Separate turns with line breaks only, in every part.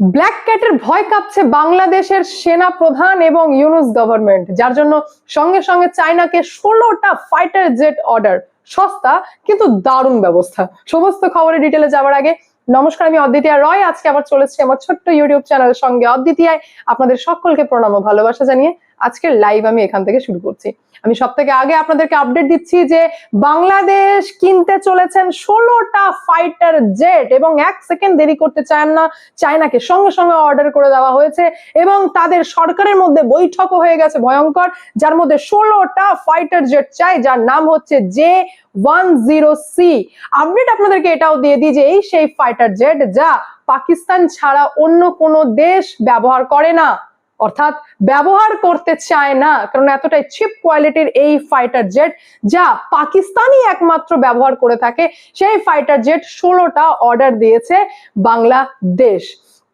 Black ক্যাটের ভয় কাঁপছে বাংলাদেশের সেনা প্রধান এবং ইউনুস গভর্নমেন্ট যার জন্য সঙ্গে সঙ্গে চায়নাকে ষোলোটা ফাইটার জেট অর্ডার সস্তা কিন্তু দারুণ ব্যবস্থা। সমস্ত খবরের ডিটেলে যাওয়ার আগে, নমস্কার, আমি অদ্বিতীয়া রয়। আজকে আবার চলেছি আমার ছোট্ট ইউটিউব চ্যানেলের সঙ্গে। অদ্বিতীয়ায় আপনাদের সকলকে প্রণাম ভালোবাসা জানিয়ে আজকের লাইভ আমি এখান থেকে শুরু করছি। আমি সব থেকে আগে আপনাদেরকে আপডেট দিচ্ছি যে বাংলাদেশ কিনতে চলেছেন ষোলোটা ফাইটার জেট এবং এক সেকেন্ড দেরি করতে চান না, চায়নাকে সঙ্গে সঙ্গে অর্ডার করে দেওয়া হয়েছে এবং তাদের সরকারের মধ্যে বৈঠকও হয়ে গেছে ভয়ঙ্কর, যার মধ্যে ষোলোটা ফাইটার জেট চাই, যার নাম হচ্ছে J one zero C. Update আপনাদেরকে এটাও দিয়ে দিই যে এই সেই ফাইটার জেট যা পাকিস্তান ছাড়া অন্য কোনো দেশ ব্যবহার করে না। অর্থাৎ ব্যবহার করতে চায় না, কারণ এতটাই চিপ কোয়ালিটির এই ফাইটার জেট যা পাকিস্তানি একমাত্র ব্যবহার করে থাকে, সেই ফাইটার জেট ষোলোটা অর্ডার দিয়েছে বাংলাদেশ।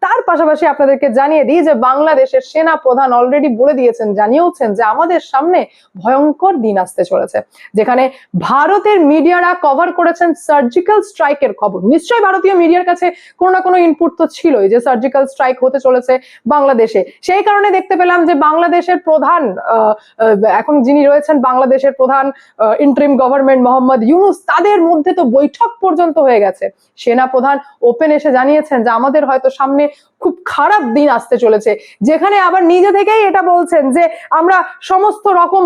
তার পাশাপাশি আপনাদেরকে জানিয়ে দিই যে বাংলাদেশের সেনা প্রধান অলরেডি বলে দিয়েছেন, জানিয়েওছেন যে আমাদের সামনে ভয়ঙ্কর দিন আসতে চলেছে, যেখানে ভারতের মিডিয়ারা কভার করেছেন সার্জিক্যাল স্ট্রাইকের খবর। নিশ্চয়ই ভারতীয় মিডিয়ার কাছে কোনো না কোনো ইনপুট তো ছিলই যে সার্জিক্যাল স্ট্রাইক হতে চলেছে বাংলাদেশে। সেই কারণে দেখতে পেলাম যে বাংলাদেশের প্রধান এখন যিনি রয়েছেন বাংলাদেশের প্রধান ইন্টারিম গভর্নমেন্ট মোহাম্মদ ইউনুস, তাদের মধ্যে তো বৈঠক পর্যন্ত হয়ে গেছে। সেনা প্রধান ওপেন এসে জানিয়েছেন যে আমাদের হয়তো সামনে খুব খারাপ দিন আসতে চলেছে। যেখানে আবার নিজে থেকেই এটা বলছেন যে, আমরা সমস্ত রকম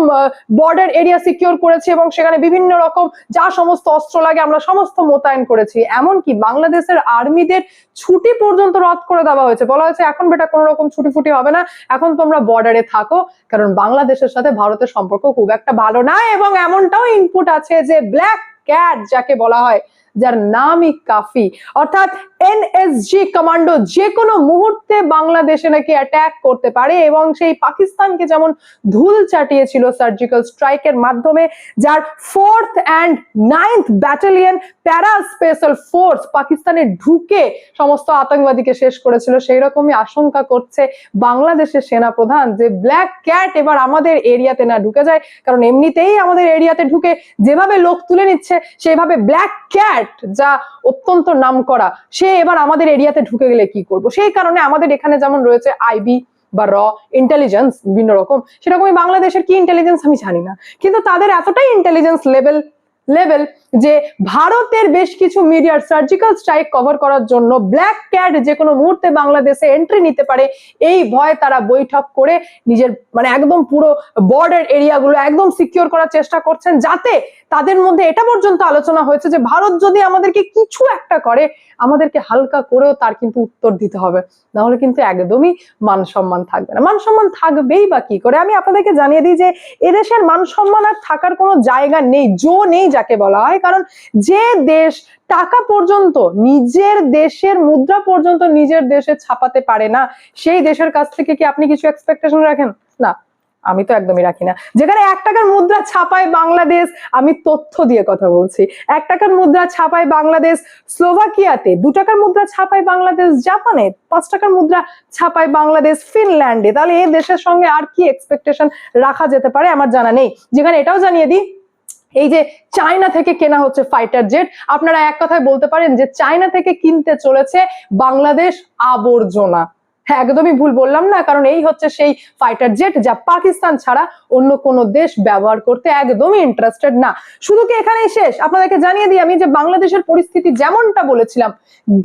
বর্ডার এরিয়া সিকিউর করেছি এবং সেখানে বিভিন্ন রকম যা সমস্ত অস্ত্র লাগে আমরা সমস্ত মোতায়েন করেছি। এমনকি বাংলাদেশের আর্মিদের ছুটি পর্যন্ত রদ করে দেওয়া হয়েছে। বলা হয়েছে, এখন বেটা কোনো রকম ছুটি ফুটি হবে না। এখন তোমরা বর্ডারে থাকো। কারণ বাংলাদেশের সাথে ভারতের সম্পর্ক খুব একটা ভালো না এবং এমনটাও ইনপুট আছে যে ব্ল্যাক ক্যাট যাকে বলা হয়, যার নামই কাফি। অর্থাৎ এনএসজি কমান্ডো যে কোনো মুহূর্তে বাংলাদেশে নাকি অ্যাটাক করতে পারে এবং সেই পাকিস্তানকে যেমন ধুল চাটিয়েছিল সার্জিক্যাল স্ট্রাইকের মাধ্যমে, যার fourth and ninth battalion para special force পাকিস্তানে ঢুকে সমস্ত আতঙ্কবাদীকে শেষ করেছিল, সেই রকমই আশঙ্কা করছে বাংলাদেশের সেনা প্রধান যে ব্ল্যাক ক্যাট এবার আমাদের এরিয়াতে না ঢুকে যায়, কারণ এমনিতেই আমাদের এরিয়াতে ঢুকে যেভাবে লোক তুলে নিচ্ছে সেভাবে ব্ল্যাক ক্যাট যা অত্যন্ত নাম করা সে এবার আমাদের এরিয়াতে ঢুকে গেলে কি করব? সেই কারণে আমাদের এখানে যেমন রয়েছে আইবি বা র ইন্টেলিজেন্স বিভিন্ন রকম, সেরকমই বাংলাদেশের কি ইন্টেলিজেন্স আমি জানি না। কিন্তু তাদের এতটাই ইন্টেলিজেন্স লেভেল লেভেল যে ভারতের বেশ কিছু মিডিয়ার সার্জিক্যাল স্ট্রাইক কভার করার জন্য ব্ল্যাক ক্যাট যে কোনো মুহূর্তে বাংলাদেশে এন্ট্রি নিতে পারে, এই ভয়ে তারা বৈঠক করে নিজের মানে একদম পুরো বর্ডার এরিয়াগুলো একদম সিকিউর করার চেষ্টা করছেন, যাতে তাদের মধ্যে এটা পর্যন্ত আলোচনা হয়েছে যে ভারত যদি আমাদেরকে কিছু একটা করে আমাদেরকে হালকা করেও তার কিন্তু উত্তর দিতে হবে। না হলে কিন্তু একদমই মান সম্মান থাকবে না। মান সম্মান থাকবেই বা কি করে? আমি আপনাদেরকে জানিয়ে দিই যে এদেশের মান সম্মান আর থাকার কোনো জায়গা নেই, জো নেই যাকে বলা হয়। কারণ যে দেশ টাকা পর্যন্ত নিজের দেশের মুদ্রা পর্যন্ত নিজের দেশে ছাপাতে পারে না, সেই দেশের কাছ থেকে কি আপনি কিছু এক্সপেকটেশন রাখেন? না। আমি তো একদমই রাখি না। যেখানে এক টাকার মুদ্রা ছাপায় বাংলাদেশ, আমি তথ্য দিয়ে কথা বলছি। এক টাকার মুদ্রা ছাপায় বাংলাদেশ, স্লোভাকিয়াতে দু টাকার মুদ্রা ছাপায় বাংলাদেশ, জাপানে পাঁচ টাকার মুদ্রা ছাপায় বাংলাদেশ, ফিনল্যান্ডে। তাহলে এই দেশের সঙ্গে আর কি এক্সপেকটেশন রাখা যেতে পারে আমার জানা নেই। যেখানে এটাও জানিয়ে দিই, এই যে চায়না থেকে কেনা হচ্ছে ফাইটার জেট আপনারা এক কথায় বলতে পারেন যে চায়না থেকে কিনতে চলেছে বাংলাদেশ আবর্জনা। হ্যাঁ একদমই ভুল বললাম না, কারণ এই হচ্ছে সেই ফাইটার জেট যা পাকিস্তান ছাড়া অন্য কোনো দেশ ব্যবহার করতে একদমই ইন্টারেস্টেড না। শুধু কি এখানেই শেষ? আপনাদেরকে জানিয়ে দিই আমি যে বাংলাদেশের পরিস্থিতি যেমনটা বলেছিলাম,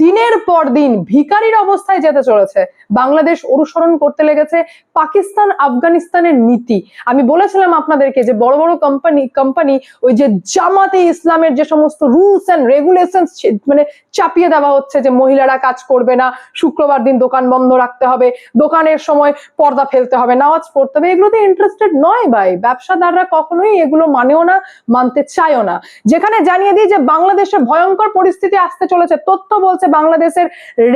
দিনের পর দিন ভিকারির অবস্থায় যেতে চলেছে। বাংলাদেশ অনুসরণ করতে লেগেছে পাকিস্তান আফগানিস্তানের নীতি। আমি বলেছিলাম আপনাদেরকে যে বড় বড় কোম্পানি কোম্পানি ওই যে জামাতে ইসলামের যে সমস্ত রুলস অ্যান্ড রেগুলেশন মানে চাপিয়ে দেওয়া হচ্ছে যে মহিলারা কাজ করবে না, শুক্রবার দিন দোকান বন্ধ রাখতে হবে, দোকানের সময় পর্দা ফেলতে হবে, নামাজ পড়তে হবে, এগুলোতে ইন্টারেস্টেড নয় ভাই। ব্যবসাদাররা কখনোই এগুলো মানেও না, মানতে চায়ও না। যেখানে জানিয়ে দিই যে বাংলাদেশে ভয়ঙ্কর পরিস্থিতি আসতে চলেছে, তথ্য বলছে বাংলাদেশের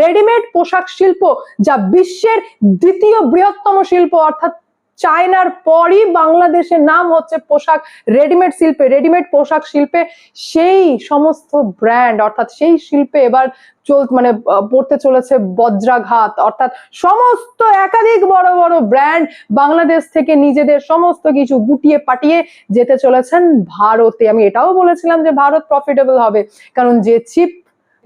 রেডিমেড পোশাক শিল্প, যা বিশ্বের দ্বিতীয় বৃহত্তম শিল্প, অর্থাৎ চায়নার পরই বাংলাদেশের নাম হচ্ছে পোশাক রেডিমেড শিল্পে রেডিমেড পোশাক শিল্পে সেই সমস্ত ব্র্যান্ড অর্থাৎ সেই শিল্পে এবার চল মানে পড়তে চলেছে বজ্রাঘাত। অর্থাৎ সমস্ত একাধিক বড় বড় ব্র্যান্ড বাংলাদেশ থেকে নিজেদের সমস্ত কিছু গুটিয়ে পাটিয়ে যেতে চলেছেন ভারতে। আমি এটাও বলেছিলাম যে ভারত প্রফিটেবল হবে কারণ যে চিপ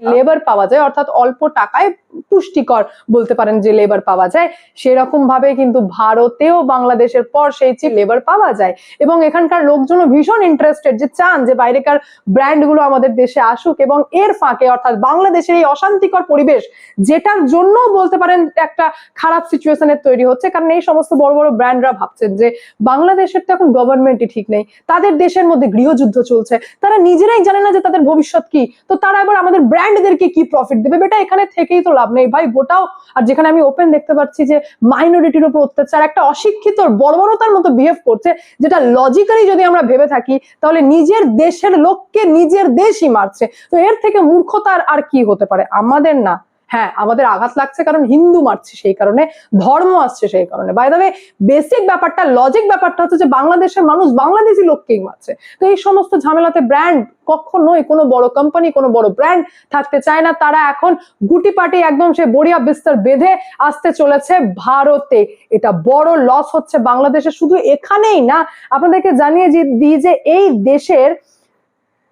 লেবার পাওয়া যায় অর্থাৎ অল্প টাকায় পুষ্টিকর বলতে পারেন যে লেবার পাওয়া যায়, সেরকম ভাবে কিন্তু ভারতেও বাংলাদেশের পর সেই লেবার পাওয়া যায়। এবং এখানকার লোকজনও ভীষণ ইন্টারেস্টেড যে চান যে বাইরেকার ব্র্যান্ডগুলো আমাদের দেশে আসুক এবং এর ফাঁকে অর্থাৎ বাংলাদেশের এই অশান্তিকর পরিবেশ, যেটার জন্য বলতে পারেন একটা খারাপ সিচুয়েশনের তৈরি হচ্ছে। কারণ এই সমস্ত বড় বড় ব্র্যান্ডরা ভাবছেন যে বাংলাদেশের তো এখন গভর্নমেন্টই ঠিক নেই, তাদের দেশের মধ্যে গৃহযুদ্ধ চলছে, তারা নিজেরাই জানে না যে তাদের ভবিষ্যৎ কি। তো তারা এবার আমাদের ব্র্যান্ডদেরকে কি প্রফিট দেবে? বেটা, এখানে থেকেই তো লাভ নেই। ভাই, গোটাও, আর যেখানে আমি ওপেন দেখতে পাচ্ছি যে মাইনরিটির উপর অত্যাচার, একটা অশিক্ষিত বর্বরতার মতো বিহেভ করছে, যেটা লজিক্যালি যদি আমরা ভেবে থাকি, তাহলে নিজের দেশের লোককে নিজের দেশই মারছে। তো এর থেকে মূর্খতার আর কি হতে পারে? আমাদের না। হ্যাঁ আমাদের আঘাত লাগছে কারণ হিন্দু মারছে সেই কারণে, ধর্ম আসছে সেই কারণে। বাই দাবে বেসিক ব্যাপারটা লজিক ব্যাপারটা হচ্ছে যে বাংলাদেশের মানুষ বাংলাদেশি লোককেই মারছে। তো এই সমস্ত ঝামেলাতে ব্র্যান্ড কখনোই কোনো বড় কোম্পানি কোনো বড় ব্র্যান্ড থাকতে চায় না। তারা এখন গুটি পাটি একদম সে বড়িয়া বিস্তার বেঁধে আসতে চলেছে ভারতে। এটা বড় লস হচ্ছে বাংলাদেশে। শুধু এখানেই না, আপনাদেরকে জানিয়ে দিই যে এই দেশের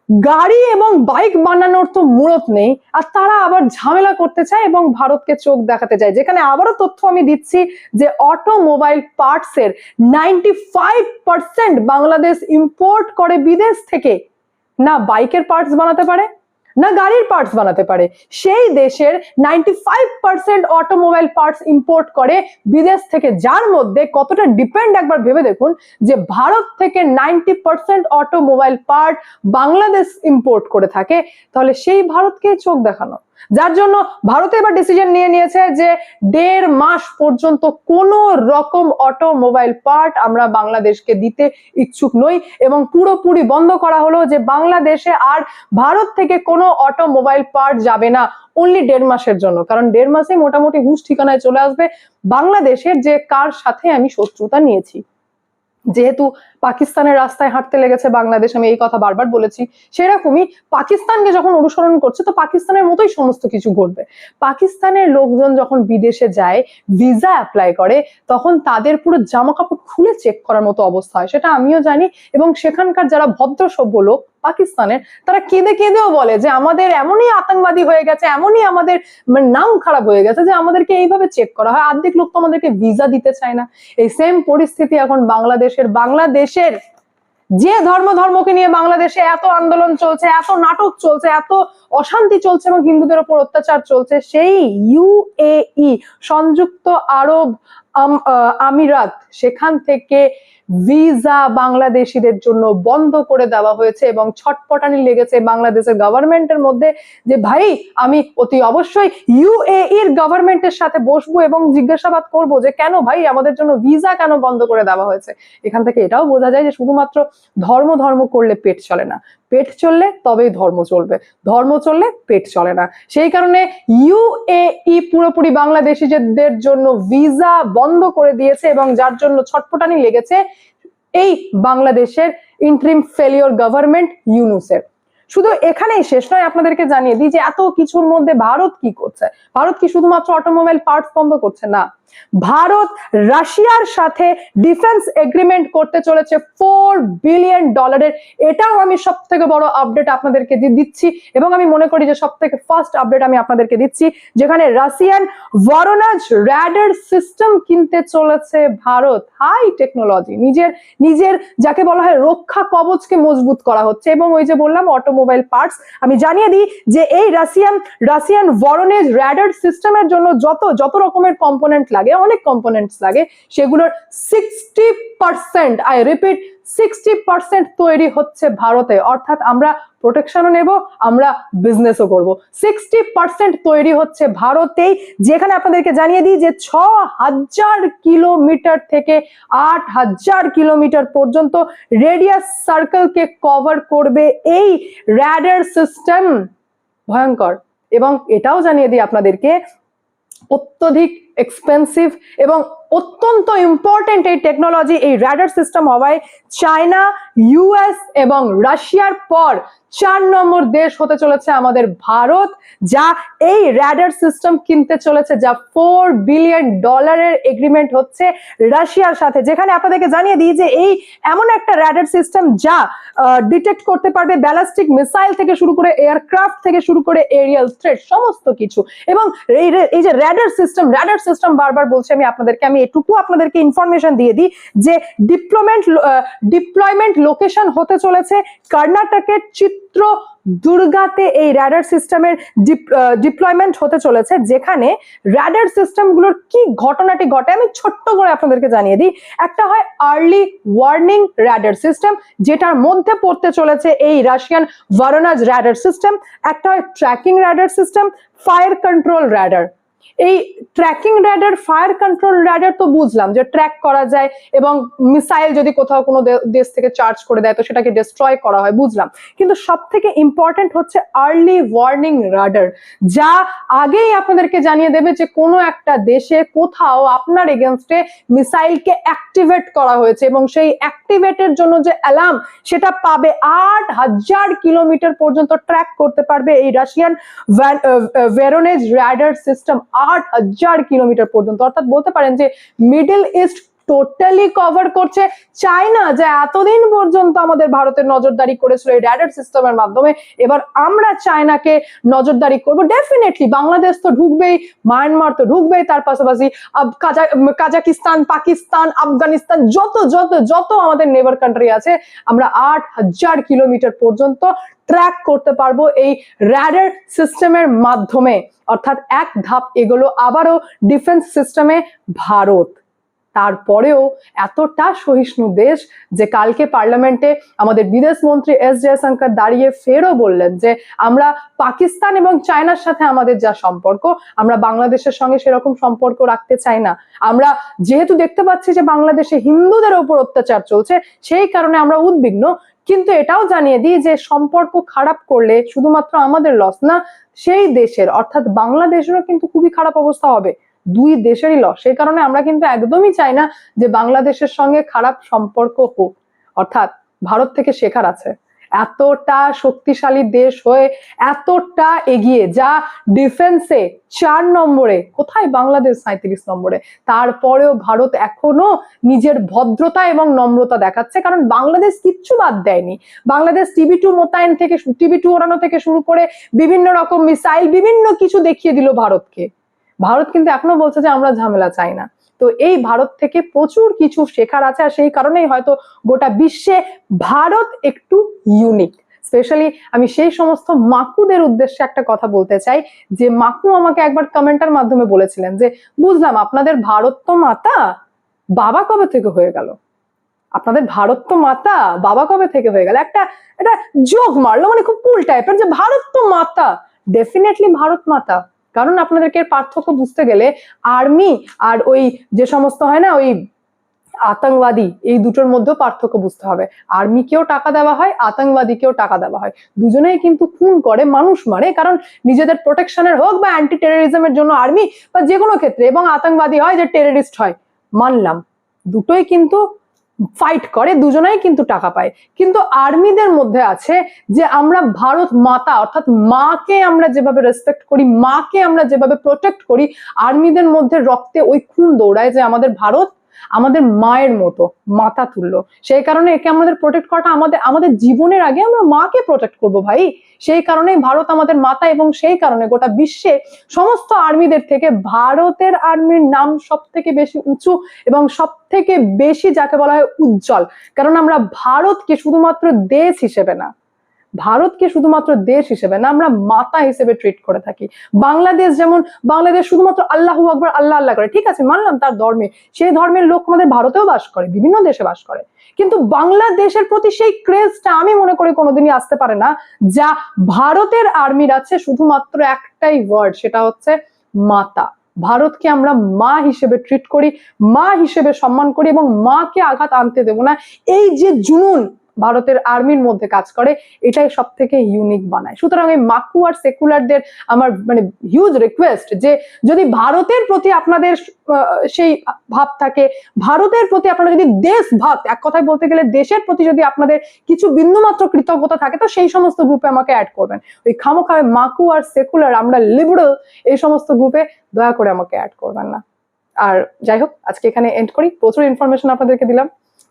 গাড়ি এবং বাইক বানানোর তো মূলত নেই, আর তারা আবার ঝামেলা করতে চায় এবং ভারতকে চোখ দেখাতে চায়। যেখানে আবারও তথ্য আমি দিচ্ছি যে অটোমোবাইল পার্টস এর ninety five percent Bangladesh import করে বিদেশ থেকে। না বাইকের পার্টস বানাতে পারে না গাড়ির পার্টস বানাতে পারে। সেই দেশের ninety five percent automobile parts import করে বিদেশ থেকে, যার মধ্যে কতটা ডিপেন্ড একবার ভেবে দেখুন যে ভারত থেকে ninety percent automobile part Bangladesh import করে থাকে, তাহলে সেই ভারতকে চোখ দেখানো। যার জন্য ভারতে এবার ডিসিশন নিয়ে নিয়েছে যে দেড় মাস পর্যন্ত কোনো রকম অটোমোবাইল পার্ট আমরা বাংলাদেশকে দিতে ইচ্ছুক নই এবং পুরোপুরি বন্ধ করা হলো যে বাংলাদেশে আর ভারত থেকে কোনো অটোমোবাইল পার্ট যাবে না অনলি দেড় মাসের জন্য। কারণ দেড় মাসে মোটামুটি হুশ ঠিকানায় চলে আসবে। বাংলাদেশের যে কার সাথে আমি শত্রুতা নিয়েছি। যেহেতু পাকিস্তানের রাস্তায় হাঁটতে লেগেছে বাংলাদেশ, আমি এই কথা বারবার বলেছি। সেরকমই পাকিস্তানকে যখন অনুসরণ করছে, তো পাকিস্তানের মতোই সমস্ত কিছু ঘটবে। পাকিস্তানের লোকজন যখন বিদেশে যায়, ভিসা অ্যাপ্লাই করে, তখন তাদের পুরো জামা কাপড় খুলে চেক করার মতো অবস্থা হয়। সেটা আমিও জানি এবং সেখানকার যারা ভদ্র সভ্য লোক পাকিস্তানের, তারা কেঁদে কেঁদেও বলে যে আমাদের এমনই আতঙ্কবাদী হয়ে গেছে, এমনই আমাদের মানে নাম খারাপ হয়ে গেছে যে আমাদেরকে এইভাবে চেক করা হয়। অর্ধেক লোক তো আমাদেরকে ভিসা দিতে চায় না। এই সেম পরিস্থিতি এখন বাংলাদেশের বাংলাদেশের যে ধর্ম ধর্মকে নিয়ে বাংলাদেশে এত আন্দোলন চলছে, এত নাটক চলছে, এত অশান্তি চলছে এবং হিন্দুদের ওপর অত্যাচার চলছে, সেই ইউএই সংযুক্ত আরব আমিরাত, সেখান থেকে ভিসা বাংলাদেশিদের জন্য বন্ধ করে দেওয়া হয়েছে এবং ছটপটানি লেগেছে বাংলাদেশের গভর্নমেন্টের মধ্যে যে, ভাই, আমি অতি অবশ্যই ইউএ এর গভর্নমেন্টের সাথে বসবো এবং জিজ্ঞাসাবাদ করব যে, কেন ভাই আমাদের জন্য ভিসা কেন বন্ধ করে দেওয়া হয়েছে? এখান থেকে এটাও বোঝা যায় যে, শুধুমাত্র ধর্ম ধর্ম করলে পেট চলে না। পেট চললে তবেই ধর্ম চলবে। ধর্ম চললে পেট চলে না। সেই কারণে ইউএই পুরোপুরি বাংলাদেশিদের জন্য ভিসা বন্ধ করে দিয়েছে এবং যার জন্য ছটপটানি লেগেছে এই বাংলাদেশের ইন্ট্রিম ফেলিওর গভর্নমেন্ট ইউনুসের শুধু এখানেই শেষ নয়, আপনাদেরকে জানিয়ে দিই যে এত কিছুর মধ্যে ভারত কি করছে? ভারত কি শুধুমাত্র অটোমোবাইল পার্টস বন্ধ করছে? না। ভারত রাশিয়ার সাথে ডিফেন্স এগ্রিমেন্ট করতে চলেছে ফোর বিলিয়ন ডলারের এটাও আমি সব থেকে বড় আপডেট আপনাদেরকে দিচ্ছি এবং আমি মনে করি যে সব থেকে ফার্স্ট আপডেট আমি আপনাদেরকে দিচ্ছি, যেখানে রাশিয়ান ভরোনাজ র্যাডার সিস্টেম কিনতে চলেছে ভারত। হাই টেকনোলজি নিজের নিজের যাকে বলা হয় রক্ষা কবচকে মজবুত করা হচ্ছে এবং ওই যে বললাম অটোমোবাইল পার্টস আমি জানিয়ে দিই যে এই রাশিয়ান রাশিয়ান ভরোনেজ র্যাডার সিস্টেমের জন্য যত যত রকমের কম্পোনেন্ট লাগে, অনেক কম্পোনেন্টস লাগে, সেগুলোর sixty percent I repeat sixty percent তৈরি হচ্ছে ভারতে। অর্থাৎ আমরা প্রোটেকশনও নেব, আমরা বিজনেসও করব। সিক্সটি পার্সেন্ট তৈরি হচ্ছে ভারতেই। যেখানে আপনাদেরকে জানিয়ে দিই যে ছ হাজার কিলোমিটার থেকে আট হাজার কিলোমিটার পর্যন্ত রেডিয়াস সার্কেলকে কভার করবে এই র্যাডার সিস্টেম ভয়ঙ্কর। এবং এটাও জানিয়ে দিই আপনাদেরকে, অত্যধিক এক্সপেন্সিভ এবং অত্যন্ত ইম্পর্টেন্ট এই টেকনোলজি এই র্যাডার সিস্টেম হওয়ায় চায়না ইউএস এবং রাশিয়ার পর চার নম্বর দেশ হতে চলেছে আমাদের ভারত, যা এই র্যাডার সিস্টেম কিনতে চলেছে, যা ফোর বিলিয়ন ডলারের এগ্রিমেন্ট হচ্ছে রাশিয়ার সাথে। যেখানে আপনাদেরকে জানিয়ে দিই যে এই এমন একটা র্যাডার সিস্টেম যা ডিটেক্ট করতে পারবে ব্যালাস্টিক মিসাইল থেকে শুরু করে এয়ারক্রাফট থেকে শুরু করে এরিয়াল থ্রেট সমস্ত কিছু। এবং এই যে র্যাডার সিস্টেম র্যাডার সিস্টেম বারবার বলছি আমি আপনাদেরকে, আমি এটুকু আপনাদেরকে ইনফরমেশন দিয়ে দিই যে ডিপ্লোমেন্ট ডিপ্লয়মেন্ট লোকেশন হতে চলেছে কর্ণাটকের চিত্র দুর্গাতে এই র্যাডার সিস্টেমের ডিপ্লয়মেন্ট হতে চলেছে, যেখানে র্যাডার সিস্টেমগুলোর কি ঘটনাটি ঘটে আমি ছোট্ট করে আপনাদেরকে জানিয়ে দিই। একটা হয় আর্লি ওয়ার্নিং র্যাডার সিস্টেম যেটার মধ্যে পড়তে চলেছে এই রাশিয়ান ভারোনাজ র্যাডার সিস্টেম একটা হয় tracking radar system fire control radar এই tracking radar fire control radar তো বুঝলাম যে ট্র্যাক করা যায় এবং মিসাইল যদি কোথাও কোনো দেশ থেকে চার্জ করে দেয় তো সেটাকে ডিস্ট্রয় করা হয়, বুঝলাম। কিন্তু সব থেকে ইম্পর্টেন্ট হচ্ছে আর্লি ওয়ার্নিং রাডার যা আগেই আপনাদেরকে জানিয়ে দেবে যে কোনো একটা দেশে কোথাও আপনার এগেনস্টে মিসাইলকে অ্যাক্টিভেট করা হয়েছে এবং সেই অ্যাক্টিভেটের জন্য যে অ্যালার্ম সেটা পাবে আট হাজার কিলোমিটার পর্যন্ত ট্র্যাক করতে পারবে এই রাশিয়ান ভেরোনেজ র্যাডার সিস্টেম আট হাজার কিলোমিটার পর্যন্ত। অর্থাৎ বলতে পারেন যে মিডল ইস্ট টোটালি কভার করছে চায়না, যে এতদিন পর্যন্ত আমাদের ভারতের নজরদারি করেছিল এই র্যাডার সিস্টেমের মাধ্যমে, এবার আমরা চায়নাকে নজরদারি করব। ডেফিনেটলি বাংলাদেশ তো ঢুকবেই মায়ানমার তো ঢুকবেই, তার পাশাপাশি কাজা- কাজাকিস্তান, পাকিস্তান, আফগানিস্তান, যত যত যত আমাদের নেবার কান্ট্রি আছে, আমরা আট হাজার কিলোমিটার পর্যন্ত ট্র্যাক করতে পারব এই র্যাডার সিস্টেমের মাধ্যমে। অর্থাৎ এক ধাপ এগুলো, আবারও ডিফেন্স সিস্টেমে ভারত। তারপরেও এতটা সহিষ্ণু দেশ যে কালকে পার্লামেন্টে আমাদের বিদেশ মন্ত্রী এস জয়শঙ্কর দাঁড়িয়ে ফেরও বললেন যে আমরা পাকিস্তান এবং চায়নার সাথে আমাদের যা সম্পর্ক, আমরা বাংলাদেশের সঙ্গে সেরকম সম্পর্ক রাখতে চাই না। আমরা যেহেতু দেখতে পাচ্ছি যে বাংলাদেশে হিন্দুদের ওপর অত্যাচার চলছে, সেই কারণে আমরা উদ্বিগ্ন। কিন্তু এটাও জানিয়ে দিই যে সম্পর্ক খারাপ করলে শুধুমাত্র আমাদের লস না, সেই দেশের, অর্থাৎ বাংলাদেশেরও কিন্তু খুবই খারাপ অবস্থা হবে। দুই দেশেরই লস সেই কারণে আমরা কিন্তু একদমই চাই না যে বাংলাদেশের সঙ্গে খারাপ সম্পর্ক হোক। অর্থাৎ ভারত থেকে শেখার আছে। এতটা শক্তিশালী দেশ হয়ে এতটা এগিয়ে, যা ডিফেন্সে চার নম্বরে, কোথায় বাংলাদেশ সাঁত্রিশ নম্বরে? তারপরেও ভারত এখনও নিজের ভদ্রতা এবং নম্রতা দেখাচ্ছে, কারণ বাংলাদেশ কিচ্ছু বাদ দেয়নি। বাংলাদেশ টিভি টু মোতায়েন থেকে টিভি টু ওড়ানো থেকে শুরু করে বিভিন্ন রকম মিসাইল, বিভিন্ন কিছু দেখিয়ে দিল ভারতকে। ভারত কিন্তু এখনও বলছে যে আমরা ঝামেলা চাই না। তো এই ভারত থেকে প্রচুর কিছু শেখার আছে আর সেই কারণেই হয়তো গোটা বিশ্বে ভারত একটু ইউনিক স্পেশালি আমি সেই সমস্ত মাকুদের উদ্দেশ্যে একটা কথা বলতে চাই, যে মাকু আমাকে একবার কমেন্টার মাধ্যমে বলেছিলেন যে, বুঝলাম আপনাদের ভারত তো মাতা, বাবা কবে থেকে হয়ে গেল? আপনাদের ভারত তো মাতা, বাবা কবে থেকে হয়ে গেল? একটা একটা যোগ মারলো মানে খুব কুল টাইপের যে, ভারত তো মাতা ডেফিনেটলি ভারত মাতা। কারণ আপনাদেরকে পার্থক্য বুঝতে গেলে আর্মি আর ওই যে সমস্ত হয় না, ওই আতঙ্কবাদী, এই দুটোর মধ্যেও পার্থক্য বুঝতে হবে। আর্মিকেও টাকা দেওয়া হয়, আতঙ্কবাদীকেও টাকা দেওয়া হয়। দুজনেই কিন্তু খুন করে, মানুষ মারে, কারণ নিজেদের প্রোটেকশনের হোক বা অ্যান্টি টেরোরিজমের জন্য আর্মি বা যে কোনো ক্ষেত্রে, এবং আতঙ্কবাদী হয় যে টেররিস্ট হয়, মানলাম। দুটোই কিন্তু ফাইট করে, দুজনাই কিন্তু টাকা পায়। কিন্তু আর্মিদের মধ্যে আছে যে আমরা ভারত মাতা, অর্থাৎ মাকে আমরা যেভাবে রেসপেক্ট করি, মাকে আমরা যেভাবে প্রোটেক্ট করি, আর্মিদের মধ্যে রক্তে ওই খুন দৌড়ায় যে আমাদের ভারত আমাদের মায়ের মতো মাতা তুল্য সেই কারণে একে আমাদের প্রোটেক্ট করাটা আমাদের আমাদের জীবনের আগে আমরা মাকে প্রোটেক্ট করব ভাই। সেই কারণেই ভারত আমাদের মাতা এবং সেই কারণে গোটা বিশ্বে সমস্ত আর্মিদের থেকে ভারতের আর্মির নাম সব থেকে বেশি উঁচু এবং সব থেকে বেশি যাকে বলা হয় উজ্জ্বল। কারণ আমরা ভারতকে শুধুমাত্র দেশ হিসেবে না ভারতকে শুধুমাত্র দেশ হিসেবে না, আমরা মাতা হিসেবে ট্রিট করে থাকি। বাংলাদেশ যেমন, বাংলাদেশ শুধুমাত্র আল্লাহ আকবর, আল্লাহ আল্লাহ করে। ঠিক আছে, মানলাম তার ধর্মে। সেই ধর্মের লোক আমাদের ভারতেও বাস করে, বিভিন্ন দেশে বাস করে। কিন্তু বাংলাদেশের প্রতি সেই ক্রেজটা আমি মনে করি কোনোদিনই আসতে পারে না, যা ভারতের আর্মির আছে শুধুমাত্র একটাই ওয়ার্ড সেটা হচ্ছে মাতা। ভারতকে আমরা মা হিসেবে ট্রিট করি, মা হিসেবে সম্মান করি এবং মাকে আঘাত আনতে দেব না। এই যে জুনুন ভারতের আর্মির মধ্যে কাজ করে, এটাই সব থেকে ইউনিক বানায়। সুতরাং এই মাকু আর সেকুলারদের আমার মানে হিউজ রিকোয়েস্ট যে যদি ভারতের প্রতি আপনাদের সেই ভাব থাকে, ভারতের প্রতি আপনারা যদি দেশ ভাব এক কথায় বলতে গেলে দেশের প্রতি যদি আপনাদের কিছু বিন্দুমাত্র কৃতজ্ঞতা থাকে, তো সেই সমস্ত গ্রুপে আমাকে অ্যাড করবেন। ওই খামোখায় মাকু আর সেকুলার, আমরা লিবারেল এই সমস্ত গ্রুপে দয়া করে আমাকে অ্যাড করবেন না। আর যাই হোক, আজকে এখানে এন্ড করি। প্রচুর ইনফরমেশন আপনাদেরকে দিলাম।